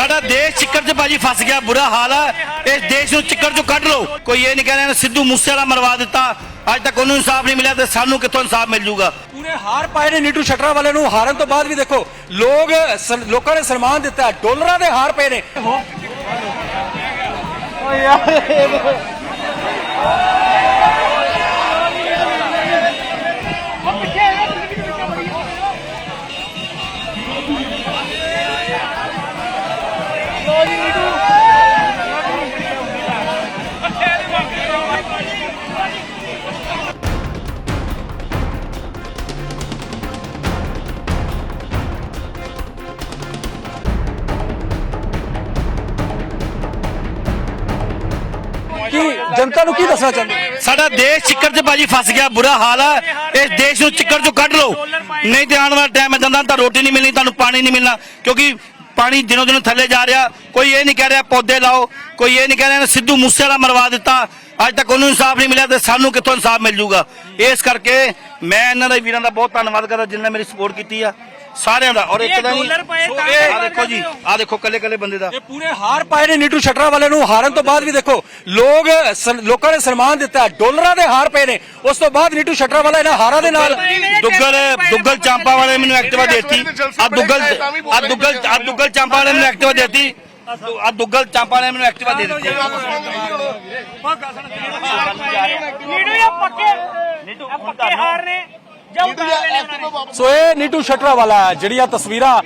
ਸਾਡਾ ਦੇਸ਼ ਚਿੱਕੜ 'ਚ ਭਾਜੀ ਫਸ ਗਿਆ ਬੁਰਾ ਹਾਲ ਹੈ ਇਸ ਦੇਸ਼ ਨੂੰ ਚਿੱਕੜ 'ਚੋਂ ਕੱਢ ਲਓ। ਕੋਈ ਇਹ ਨਹੀਂ ਕਹਿ ਰਿਹਾ ਸਿੱਧੂ ਮੂਸੇ ਵਾਲਾ ਮਰਵਾ ਦਿੱਤਾ। ਅੱਜ ਤੱਕ ਉਹਨੂੰ ਇਨਸਾਫ ਨਹੀਂ ਮਿਲਿਆ ਤੇ ਸਾਨੂੰ ਕਿੱਥੋਂ ਇਨਸਾਫ ਮਿਲ ਜੂਗਾ? ਪੂਰੇ ਹਾਰ ਪਾਏ ਨੇ ਨੀਟੂ ਸ਼ਟਰਾ ਵਾਲੇ ਨੂੰ। ਹਾਰਨ ਤੋਂ ਬਾਅਦ ਵੀ ਦੇਖੋ ਲੋਕ ਲੋਕਾਂ ਨੇ ਸਨਮਾਨ ਦਿੱਤਾ। ਡਾਲਰਾਂ ਦੇ ਹਾਰ ਪਏ ਨੇ। ਕੀ ਜਨਤਾ ਨੂੰ ਕੀ ਦੱਸਣਾ ਚਾਹੁੰਦੇ ਸਾਡਾ ਦੇਸ਼ ਚਿੱਕੜ 'ਚ ਭਾਜੀ ਫਸ ਗਿਆ, ਬੁਰਾ ਹਾਲ ਹੈ ਇਸ ਦੇਸ਼ ਨੂੰ ਚਿੱਕੜ 'ਚੋਂ ਕੱਢ ਲਓ। ਨਹੀਂ ਤੇ ਆਉਣ ਵਾਲਾ ਟਾਈਮ ਇਦਾਂ ਦਾ ਤਾਂ ਰੋਟੀ ਨਹੀਂ ਮਿਲਣੀ, ਤੁਹਾਨੂੰ ਪਾਣੀ ਨਹੀਂ ਮਿਲਣਾ, ਕਿਉਂਕਿ ਪਾਣੀ ਦਿਨੋ ਦਿਨ ਥੱਲੇ ਜਾ ਰਿਹਾ। ਕੋਈ ਇਹ ਨਹੀਂ ਕਹਿ ਰਿਹਾ ਪੌਦੇ ਲਾਓ ਕੋਈ ਇਹ ਨਹੀਂ ਕਹਿ ਰਿਹਾ ਸਿੱਧੂ ਮੂਸੇ ਵਾਲਾ ਮਰਵਾ ਦਿੱਤਾ ਅੱਜ ਤੱਕ ਉਹਨੂੰ ਇਨਸਾਫ ਨਹੀਂ ਮਿਲਿਆ ਤੇ ਸਾਨੂੰ ਕਿੱਥੋਂ ਇਨਸਾਫ ਮਿਲ ਜੂਗਾ? ਇਸ ਕਰਕੇ ਮੈਂ ਇਹਨਾਂ ਦੇ ਵੀਰਾਂ ਦਾ ਬਹੁਤ ਧੰਨਵਾਦ ਕਰਦਾ ਜਿਨ੍ਹਾਂ ਨੇ ਮੇਰੀ ਸਪੋਰਟ ਕੀਤੀ ਆ ਸਾਰਿਆਂ ਦਾ। ਔਰ ਇੱਕ ਦਾ ਇਹ ਆ ਦੇਖੋ ਜੀ ਆ ਦੇਖੋ ਕੱਲੇ ਕੱਲੇ ਬੰਦੇ ਦਾ। ਇਹ ਪੂਰੇ ਹਾਰ ਪਾਏ ਨੇ ਨੀਟੂ ਸ਼ਟਰਾ ਵਾਲੇ ਨੂੰ ਹਾਰਨ ਤੋਂ ਬਾਅਦ ਵੀ ਦੇਖੋ ਲੋਕ ਲੋਕਾਂ ਨੇ ਸਨਮਾਨ ਦਿੱਤਾ ਹੈ, ਡਾਲਰਾਂ ਦੇ ਹਾਰ ਪਏ ਨੇ। ਉਸ ਤੋਂ ਬਾਅਦ ਨੀਟੂ ਸ਼ਟਰਾ ਵਾਲਾ ਇਹਨਾਂ ਹਾਰਾਂ ਦੇ ਨਾਲ ਦੁੱਗਲ ਦੁੱਗਲ ਚਾਂਪਾ ਵਾਲੇ ਮੈਨੂੰ ਐਕਟਿਵਾ ਦੇਤੀ। ਆ ਦੁੱਗਲ ਆ ਦੁੱਗਲ ਆ ਦੁੱਗਲ ਚਾਂਪਾ ਵਾਲੇ ਮੈਨੂੰ ਐਕਟਿਵਾ ਦੇਤੀ। ਆ ਦੁੱਗਲ ਚਾਂਪਾ ਵਾਲੇ ਮੈਨੂੰ ਐਕਟਿਵਾ ਦੇ ਦਿੱਤੀ। ਨੀਡੂ ਇਹ ਪੱਕੇ ਪੱਕੇ ਹਾਰ ਨੇ। ਨੇ ਸੋ ਇਹ ਨੀਟੂ ਸ਼ਟਰਾ ਵਾਲਾ ਜਿਹੜੀਆਂ ਤਸਵੀਰਾਂ